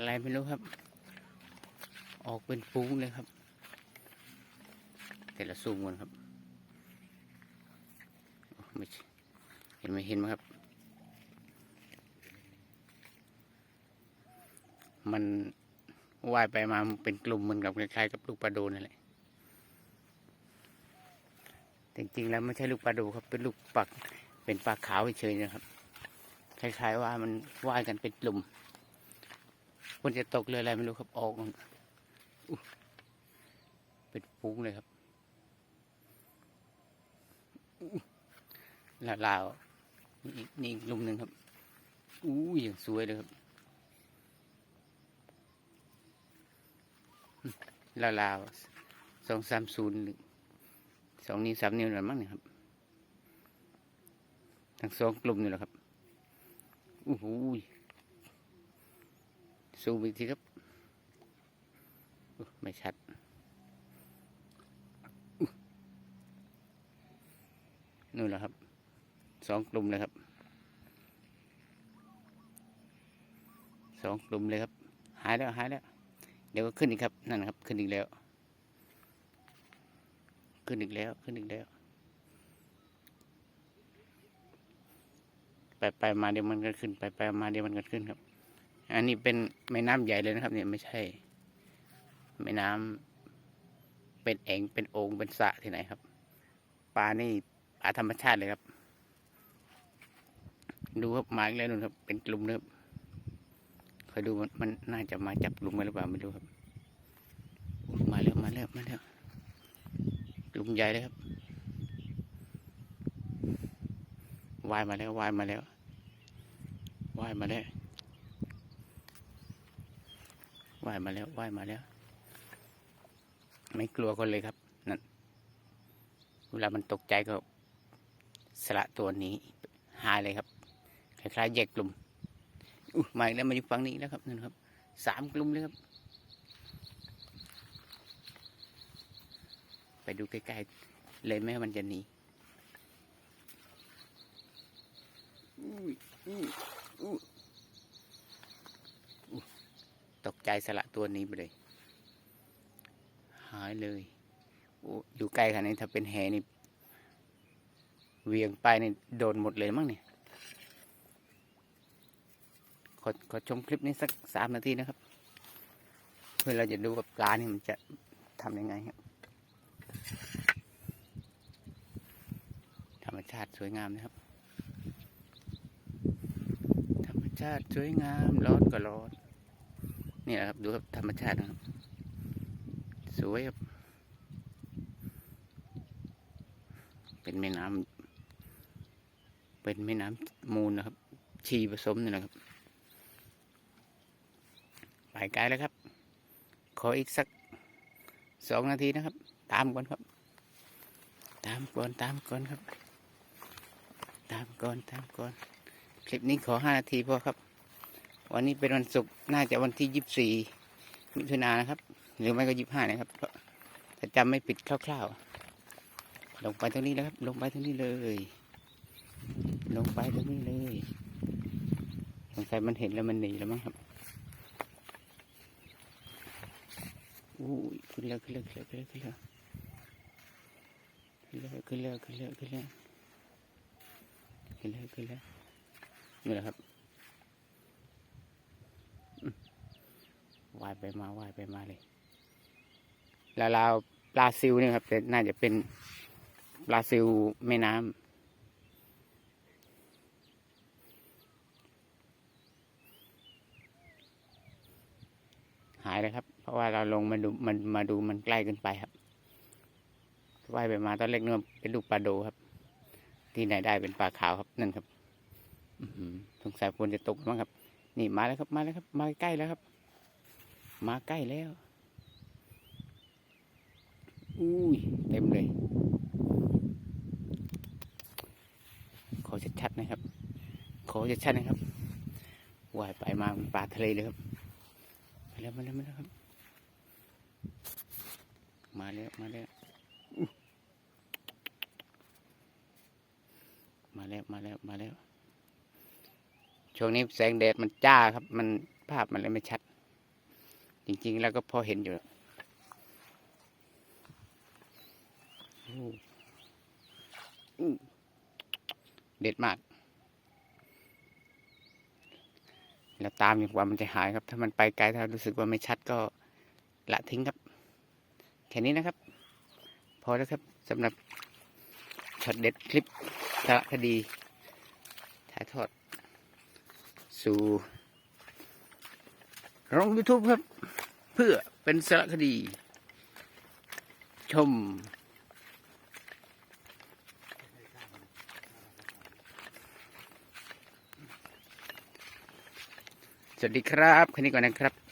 อะไรไม่รู้ครับ ออกเป็นฟุ้งเลยครับ แต่ละซูมกันครับไม่เห็นไหมเห็นไหมครับ มันว่ายไปมาเป็นกลุ่มเหมือนกับคล้ายๆกับลูกปลาโดนั่นแหละจริงๆแล้วไม่ใช่ลูกปลาโดครับ เป็นลูกปักเป็นปลาขาวเฉยๆนะครับ คล้ายๆว่ามันว่ายกันเป็นกลุ่ม คนจะตกเรืออะไรไม่รู้ครับออกเป็นฟุ้งเลยครับลาลาวนี่อีกนี่อีกลุ่มหนึ่งครับอู้ยอย่างสวยเลยครับลาวลาวสองสามศูนย์สองนิ้วสามนิ้วหน่อยมั้งเนี่ยครับทั้งสองกลุ่มนี่แหละครับอู้หูย ซูมอีกทีครับไม่ชัดนู่นแหละครับสองกลุ่มเลยครับสองกลุ่มเลยครับ หายแล้วหายแล้ว เดี๋ยวก็ขึ้นอีกครับนั่นครับ ขึ้นอีกแล้ว ขึ้นอีกแล้วขึ้นอีกแล้ว ไปไปมาเดี๋ยวมันก็ขึ้น ไปไปมาเดี๋ยวมันก็ขึ้นครับ อันนี้เป็นแม่น้ำใหญ่เลยนะครับ เนี่ยไม่ใช่ แม่น้ำเป็นเองเป็นโอ่งเป็นสระที่ไหนครับปลานี่ปลาธรรมชาติเลยครับ ดูครับมาอีกแล้วนู่นครับ เป็นกลุ่มเลยครับคอยดูมันมันน่าจะมาจับกลุ่มกันหรือเปล่าไม่รู้ครับ มาแล้วมาแล้วมาแล้วกลุ่มใหญ่เลยครับว่ายมาแล้วว่ายมาแล้วว่ายมาแล้ว ว่ายมาแล้วว่ายมาแล้ว ไม่กลัวคนเลยครับนั่นเวลามันตกใจก็สละตัวนี้หายเลยครับคล้ายๆแยกกลุ่มอุ้ยมาแล้วมาอยู่ฝั่งนี้แล้วครับนั่นครับสามกลุ่มเลยครับ ไปดูใกล้ๆเลยแม่มันจะหนีอุ้อุ้ยอุ้ยอุ้ย ตกใจสละตัวนี้ไปเลย หายเลยอยู่ใกล้ขนาดนี้ถ้าเป็นแหนี่เหวียงไปนี่โดนหมดเลยมั้งเนี่ยขอขอชมคลิปนี้สักสามนาทีนะครับ เพื่อเราจะดูว่าปลานี่มันจะทำยังไงครับ ธรรมชาติสวยงามนะครับ ธรรมชาติสวยงามร้อนก็ร้อน นี่แหละครับดูครับธรรมชาตินะครับ สวยครับ เป็นแม่น้ำเป็นแม่น้ำมูลนะครับ ชีผสมนี่แหละครับไปไกลแล้วครับ ขออีกสักสองนาทีนะครับ ตามก่อนครับ ตามก่อนตามก่อนครับ ตามก่อนตามก่อน คลิปนี้ขอห้านาทีพอครับ วันนี้เป็นวันศุกร์น่าจะวันที่ยี่สิบสี่มิถุนายนนะครับ หรือไม่ก็ยี่สิบห้านะครับเพราะถ้าจำไม่ผิดคร่าวๆ ลงไปตรงนี้แล้วครับ ลงไปตรงนี้เลย ลงไปตรงนี้เลยสงสัยมันเห็นแล้วมันหนีแล้วมั้งครับอู้ยขึ้นแล้วขึ้นแล้วขึ้นแล้วขึ้นแล้วขึ้นแล้วขึ้นแล้วขึ้นแล้วขึ้นแล้วขึ้นแล้วขึ้นแล้วนี่แหละครับอืมว่ายไปมาว่ายไปมาเลยลาลาวปลาซิวนี่ครับแต่น่าจะเป็นปลาซิวแม่น้ำหายเลยครับ เพราะว่าเราลงมาดูมันมาดูมันใกล้เกินไปครับว่ายไปมาตอนเล็กนึกว่าเป็นลูกปลาโดครับ ที่ไหนได้เป็นปลาขาวครับนั่นครับอืสงสัยฝนจะตกมั้งครับ นี่มาแล้วครับมาแล้วครับ มาใกล้แล้วครับ มาใกล้แล้ว อุ้ย เต็มเลย ขอชัดๆนะครับ ขอชัดๆนะครับว่ายไปมาปลาทะเลเลยครับ มาแล้วมาแล้วมาแล้วครับ มาแล้วมาแล้ว มาแล้วมาแล้วมาแล้ว ช่วงนี้แสงแดดมันจ้าครับ มันภาพมันเลยไม่ชัด จริงๆ แล้วก็พอเห็นอยู่เด็ดมาก แล้วตามอย่างกว่ามันจะหายครับ ถ้ามันไปไกลถ้ารู้สึกว่าไม่ชัดก็ละทิ้งครับ แค่นี้นะครับ พอแล้วครับสำหรับช็อตเด็ดคลิปสารคดีถ่ายทอดสู่ลง YouTube ครับ พื่อเป็นสารคดี ชม สวัสดีครับแค่นี้ก่อนนะครับ